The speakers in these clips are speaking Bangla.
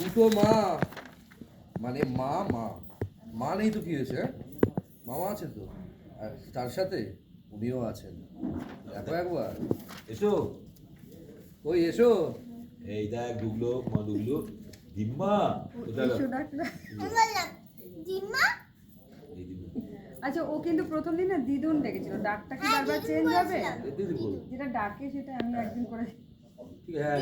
দুটো মা। মানে মা মা। মা নেই তো কি হয়েছে হ্যাঁ? মামা আছে তো? আর তার সাথে উনিও আছেন। দেখো একবার। এসো। ওই এসো। এই দেখ ঢুকলো মা এসো ডাকলে দিমা আচ্ছা ও কিন্তু প্রথম দিন না দিদুন ডেকেছিল। ডাকটা কি বারবার চেঞ্জ হবে? এই দিদি বল। যেটা ডাকে সেটা আমি একদিন করে ঠিক হ্যাঁ,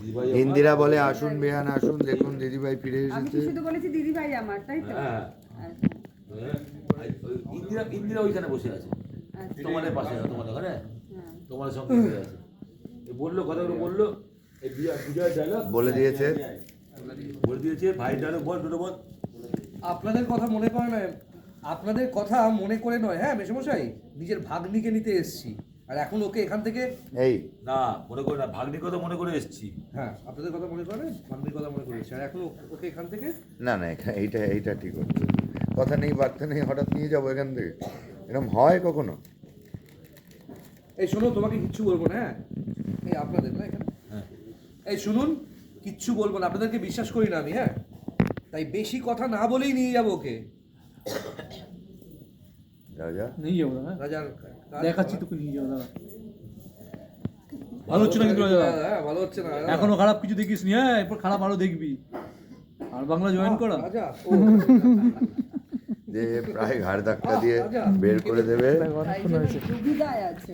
বল। দিদিভাই ইন্দিরা বলে আসুন বেহান আসুন দেখুন দিদিভাই ফিরে আমি এসেছে। শুধু বলেছি দিদি ভাই আমার তাই তো? হ্যাঁ। আচ্ছা, ইন্দিরা ইন্দিরা ওইখানে বসে আছে। আচ্ছা, তোমাদের পাশে না তোমাদের ওখানে হ্যাঁ। তোমার সঙ্গে আছে। বলল কথাগুলো বলল। এই বিজয় বিজয় ডায়লগ বলে দিয়েছে। বলে দিয়েছে ভাই ডায়লগ বল দুটো বল। আপনাদের কথা মনে করে নয়। আপনাদের কথা মনে করে নয়। হ্যাঁ মেশমশাই নিজের ভাগ্নিকে নিতে এসছি। আর এখন ওকে এখান থেকে এই। না মনে করে না ভাগ্নির কথা মনে করে এসেছি। হ্যাঁ আপনাদের কথা মনে করে ভাগ্নির কথা মনে করে এসছি। আর এখন ও- ওকে এখান থেকে? না না এইটা এইটা ঠিক হচ্ছে। কথা নেই বার্তা নেই হঠাৎ নিয়ে যাব এখান থেকে। এরকম হয় কখনো? এই শোনো তোমাকে কিচ্ছু বলব না হ্যাঁ? এই আপনাদের না এখানে? হ্যাঁ। এই শুনুন কিচ্ছু বলব না আপনাদেরকে বিশ্বাস করি না আমি হ্যাঁ? তাই বেশি কথা না বলেই নিয়ে যাব ওকে। যা যা নিয়ে যাব দাদা রাজার দেখাচ্ছি তোকে নিয়ে যাব দাদা ভালো হচ্ছে না কিন্তু দাদা হ্যাঁ ভালো হচ্ছে না এখনও খারাপ কিছু দেখিস নি হ্যাঁ এরপর খারাপ আরও দেখবি আর বাংলা জয়েন করা যে প্রায় ঘাড় ধাক্কা দিয়ে বের করে দেবে তাই সুবিধায় আছে